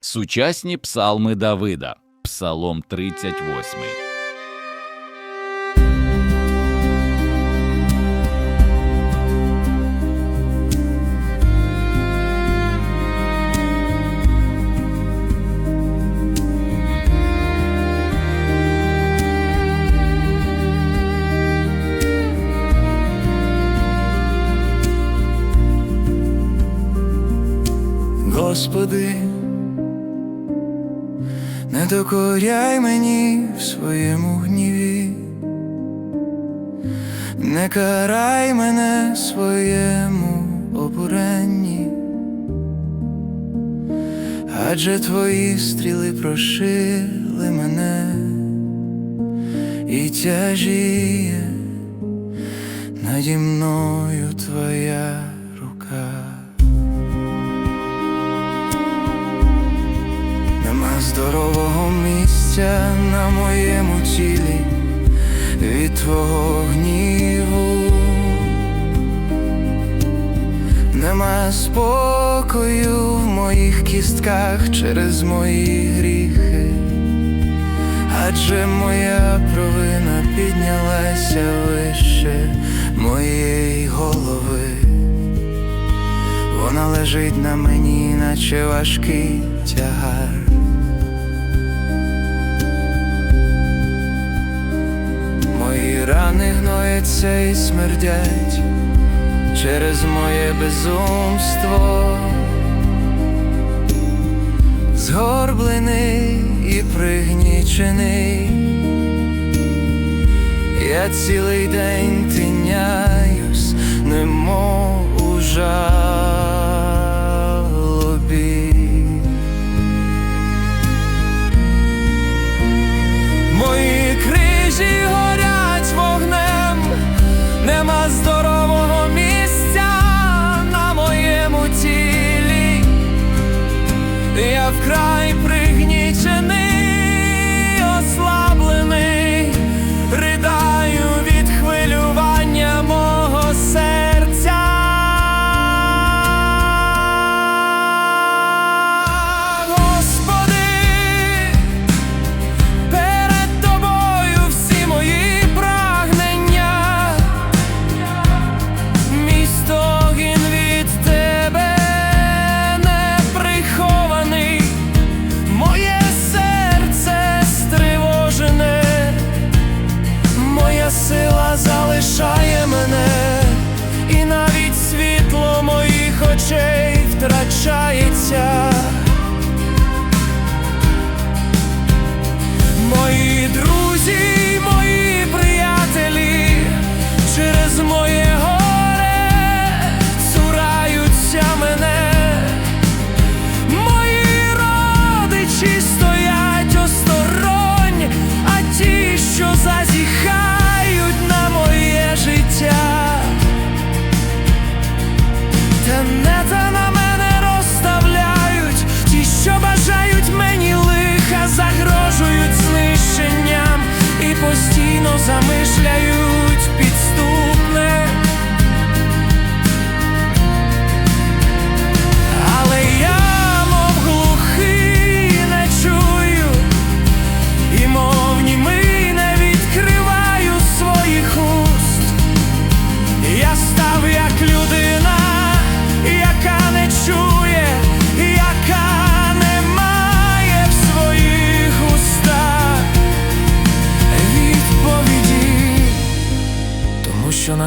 Сучасні псалми Давида, Псалом 38. Господи, докоряй мені в своєму гніві, не карай мене своєму обуренні, адже твої стріли прошили мене. І тяжіє наді мною твоя здорового місця на моєму тілі від твого гніву, нема спокою в моїх кістках через мої гріхи, адже моя провина піднялася вище моєї голови. Вона лежить на мені, наче важкий тягар. Мої рани гнояться і смердять через моє безумство, згорблений і пригнічений. Я цілий день тиняюсь, немов у жалобі. Я вкрай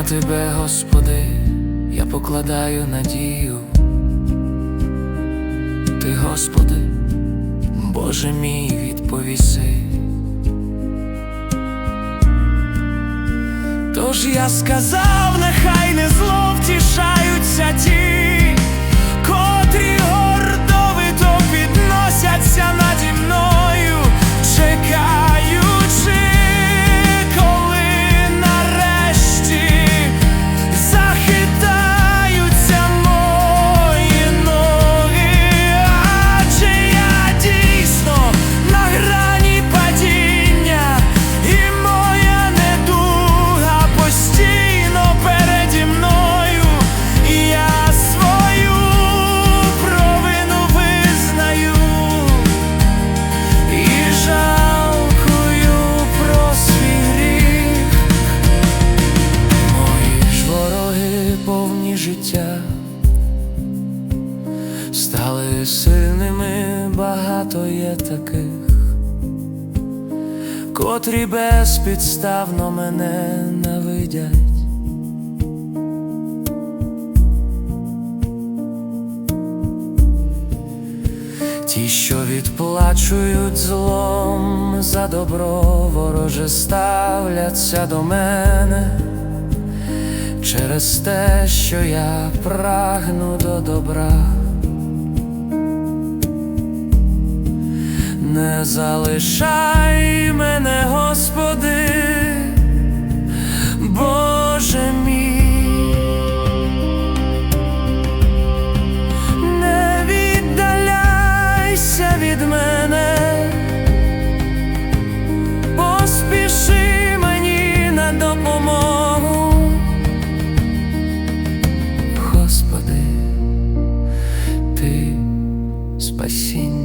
на тебе, Господи, я покладаю надію. Ти, Господи, Боже мій, відповіси. Тож я сказав, нехай не зло втішаються багато є таких, котрі безпідставно мене навидять. Ті, що відплачують злом за добро, вороже ставляться до мене через те, що я прагну до добра. Не залишай мене, Господи, Боже мій. Не віддаляйся від мене, поспіши мені на допомогу, Господи, ти спасіння.